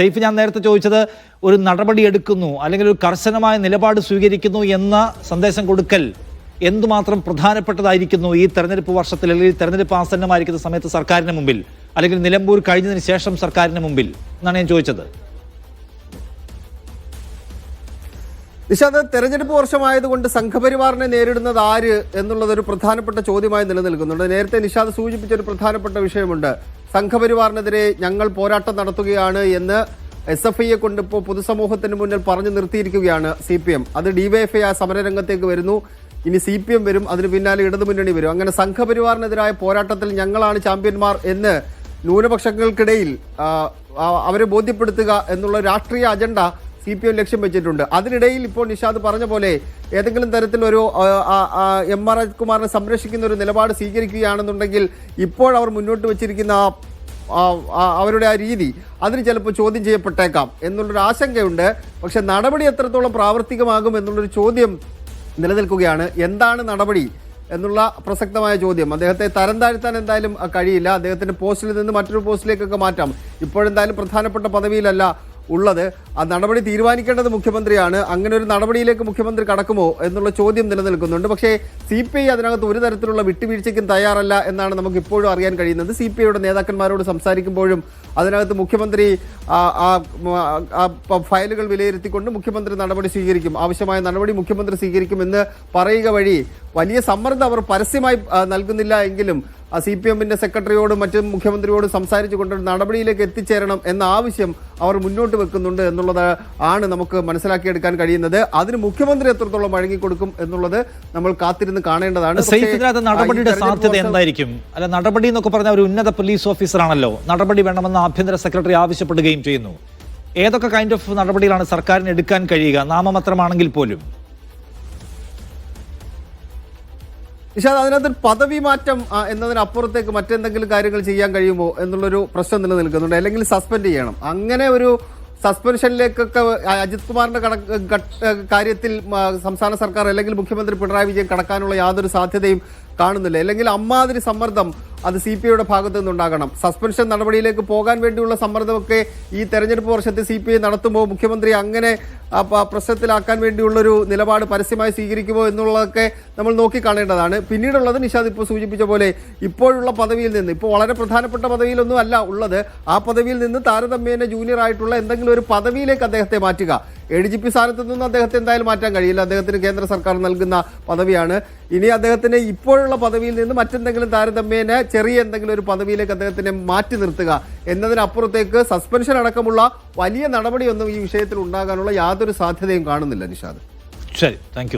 സെയ്ഫ് ഞാൻ നേരത്തെ ചോദിച്ചത് ഒരു നടപടി എടുക്കുന്നു അല്ലെങ്കിൽ ഒരു കർശനമായ നിലപാട് സ്വീകരിക്കുന്നു എന്ന സന്ദേശം കൊടുക്കൽ എന്തുമാത്രം പ്രധാനപ്പെട്ടതായിരിക്കുന്നു ഈ തെരഞ്ഞെടുപ്പ് വർഷത്തിൽ അല്ലെങ്കിൽ തെരഞ്ഞെടുപ്പ് ആസന്നമായിരിക്കുന്ന സമയത്ത് സർക്കാരിന് മുമ്പിൽ അല്ലെങ്കിൽ നിലമ്പൂർ കഴിഞ്ഞതിന് ശേഷം സർക്കാരിന് മുമ്പിൽ എന്നാണ് ഞാൻ ചോദിച്ചത്? നിഷാദ് തെരഞ്ഞെടുപ്പ് വർഷമായതുകൊണ്ട് സംഘപരിവാറിനെ നേരിടുന്നത് ആര് എന്നുള്ളത് ഒരു പ്രധാനപ്പെട്ട ചോദ്യമായി നിലനിൽക്കുന്നുണ്ട്. നേരത്തെ നിഷാദ് സൂചിപ്പിച്ച ഒരു പ്രധാനപ്പെട്ട വിഷയമുണ്ട്. സംഘപരിവാറിനെതിരെ ഞങ്ങൾ പോരാട്ടം നടത്തുകയാണ് എന്ന് എസ് എഫ് ഐയെ കൊണ്ട് ഇപ്പോൾ പൊതുസമൂഹത്തിന് മുന്നിൽ പറഞ്ഞു നിർത്തിയിരിക്കുകയാണ് സി പി എം. അത് ഡിവൈഎഫ്ഐ ആ സമരരംഗത്തേക്ക് വരുന്നു. ഇനി സി പി എം വരും അതിന് പിന്നാലെ ഇടതുമുന്നണി വരും. അങ്ങനെ സംഘപരിവാറിനെതിരായ പോരാട്ടത്തിൽ ഞങ്ങളാണ് ചാമ്പ്യന്മാർ എന്ന് ന്യൂനപക്ഷങ്ങൾക്കിടയിൽ അവരെ ബോധ്യപ്പെടുത്തുക എന്നുള്ള രാഷ്ട്രീയ അജണ്ട സി പി എം ലക്ഷ്യം വെച്ചിട്ടുണ്ട്. അതിനിടയിൽ ഇപ്പോൾ നിഷാദ് പറഞ്ഞ പോലെ ഏതെങ്കിലും തരത്തിൽ ഒരു എം ആർ രാജ്കുമാറിനെ സംരക്ഷിക്കുന്ന ഒരു നിലപാട് സ്വീകരിക്കുകയാണെന്നുണ്ടെങ്കിൽ ഇപ്പോൾ അവർ മുന്നോട്ട് വെച്ചിരിക്കുന്ന അവരുടെ ആ രീതി അതിന് ചിലപ്പോൾ ചോദ്യം ചെയ്യപ്പെട്ടേക്കാം എന്നുള്ളൊരു ആശങ്കയുണ്ട്. പക്ഷെ നടപടി എത്രത്തോളം പ്രാവർത്തികമാകും എന്നുള്ളൊരു ചോദ്യം നിലനിൽക്കുകയാണ്. എന്താണ് നടപടി എന്നുള്ള പ്രസക്തമായ ചോദ്യം. അദ്ദേഹത്തെ തരം താഴ്ത്താൻ എന്തായാലും കഴിയില്ല. അദ്ദേഹത്തിന്റെ പോസ്റ്റിൽ നിന്ന് മറ്റൊരു പോസ്റ്റിലേക്കൊക്കെ മാറ്റാം. ഇപ്പോഴെന്തായാലും പ്രധാനപ്പെട്ട പദവിയിലല്ല ഉള്ളത്. ആ നടപടി തീരുമാനിക്കേണ്ടത് മുഖ്യമന്ത്രിയാണ്. അങ്ങനെ ഒരു നടപടിയിലേക്ക് മുഖ്യമന്ത്രി കടക്കുമോ എന്നുള്ള ചോദ്യം നിലനിൽക്കുന്നുണ്ട്. പക്ഷേ സി പി ഐ അതിനകത്ത് ഒരു തരത്തിലുള്ള വിട്ടുവീഴ്ചയ്ക്കും തയ്യാറല്ല എന്നാണ് നമുക്ക് ഇപ്പോഴും അറിയാൻ കഴിയുന്നത്. സി പി ഐയുടെ നേതാക്കന്മാരോട് സംസാരിക്കുമ്പോഴും അതിനകത്ത് മുഖ്യമന്ത്രി ആ, ഫയലുകൾ വിലയിരുത്തിക്കൊണ്ട് മുഖ്യമന്ത്രി നടപടി സ്വീകരിക്കും. ആവശ്യമായ നടപടി മുഖ്യമന്ത്രി സ്വീകരിക്കും എന്ന് പറയുക വഴി വലിയ സമ്മർദ്ദം അവർ പരസ്യമായി നൽകുന്നില്ല എങ്കിലും സി പി എമ്മിന്റെ സെക്രട്ടറിയോടും മറ്റും മുഖ്യമന്ത്രിയോടും സംസാരിച്ചുകൊണ്ട് കൊണ്ട് നടപടിയിലേക്ക് എത്തിച്ചേരണം എന്ന ആവശ്യം അവർ മുന്നോട്ട് വെക്കുന്നുണ്ട് എന്നുള്ളത് ആണ് നമുക്ക് മനസ്സിലാക്കിയെടുക്കാൻ കഴിയുന്നത്. അതിന് മുഖ്യമന്ത്രി എത്രത്തോളം വഴങ്ങിക്കൊടുക്കും എന്നുള്ളത് നമ്മൾ കാത്തിരുന്ന് കാണേണ്ടതാണ്. നടപടിയുടെ സാധ്യത എന്തായിരിക്കും? അല്ല നടപടി എന്നൊക്കെ പറഞ്ഞ ഒരു ഉന്നത പോലീസ് ഓഫീസറാണല്ലോ നടപടി വേണമെന്ന് ആഭ്യന്തര സെക്രട്ടറി ആവശ്യപ്പെടുകയും ചെയ്യുന്നു. ഏതൊക്കെ കൈൻഡ് ഓഫ് നടപടികളാണ് സർക്കാരിന് എടുക്കാൻ കഴിയുക? നാമമാത്രമാണെങ്കിൽ പോലും. നിഷാദ് അതിനകത്ത് പദവി മാറ്റം എന്നതിനപ്പുറത്തേക്ക് മറ്റെന്തെങ്കിലും കാര്യങ്ങൾ ചെയ്യാൻ കഴിയുമോ എന്നുള്ളൊരു പ്രശ്നം നിലനിൽക്കുന്നുണ്ട്. അല്ലെങ്കിൽ സസ്പെൻഡ് ചെയ്യണം. അങ്ങനെ ഒരു സസ്പെൻഷനിലേക്കൊക്കെ അജിത് കുമാറിന്റെ കാര്യത്തിൽ സംസ്ഥാന സർക്കാർ അല്ലെങ്കിൽ മുഖ്യമന്ത്രി പിണറായി വിജയൻ കടക്കാനുള്ള യാതൊരു സാധ്യതയും കാണുന്നില്ല. അല്ലെങ്കിൽ അമ്മാതിരി സമ്മർദ്ദം അത് സി പി ഐയുടെ ഭാഗത്തു നിന്നുണ്ടാകണം. സസ്പെൻഷൻ നടപടിയിലേക്ക് പോകാൻ വേണ്ടിയുള്ള സമ്മർദ്ദമൊക്കെ ഈ തെരഞ്ഞെടുപ്പ് വർഷത്തെ സി പി ഐ നടത്തുമ്പോൾ മുഖ്യമന്ത്രി അങ്ങനെ പ്രശ്നത്തിലാക്കാൻ വേണ്ടിയുള്ളൊരു നിലപാട് പരസ്യമായി സ്വീകരിക്കുമോ എന്നുള്ളതൊക്കെ നമ്മൾ നോക്കിക്കാണേണ്ടതാണ്. പിന്നീടുള്ളത് നിഷാദ് ഇപ്പോൾ സൂചിപ്പിച്ച പോലെ ഇപ്പോഴുള്ള പദവിയിൽ നിന്ന് ഇപ്പോൾ വളരെ പ്രധാനപ്പെട്ട പദവിയിലൊന്നും അല്ല ഉള്ളത്. ആ പദവിയിൽ നിന്ന് താരതമ്യേന ജൂനിയർ ആയിട്ടുള്ള എന്തെങ്കിലും ഒരു പദവിയിലേക്ക് അദ്ദേഹത്തെ മാറ്റുക. എ ഡി ജി പി സ്ഥാനത്ത് നിന്ന് അദ്ദേഹത്തെ എന്തായാലും മാറ്റാൻ കഴിയില്ല. അദ്ദേഹത്തിന് കേന്ദ്ര സർക്കാർ നൽകുന്ന പദവിയാണ്. ഇനി അദ്ദേഹത്തിന് ഇപ്പോഴുള്ള പദവിയിൽ നിന്ന് മറ്റെന്തെങ്കിലും താരതമ്യേന ചെറിയ എന്തെങ്കിലും ഒരു പദവിയിലേക്ക് അദ്ദേഹത്തിനെ മാറ്റി നിർത്തുക എന്നതിനപ്പുറത്തേക്ക് സസ്പെൻഷൻ അടക്കമുള്ള വലിയ നടപടിയൊന്നും ഈ വിഷയത്തിൽ ഉണ്ടാകാനുള്ള യാതൊരു സാധ്യതയും കാണുന്നില്ല നിഷാദ്. ശരി താങ്ക്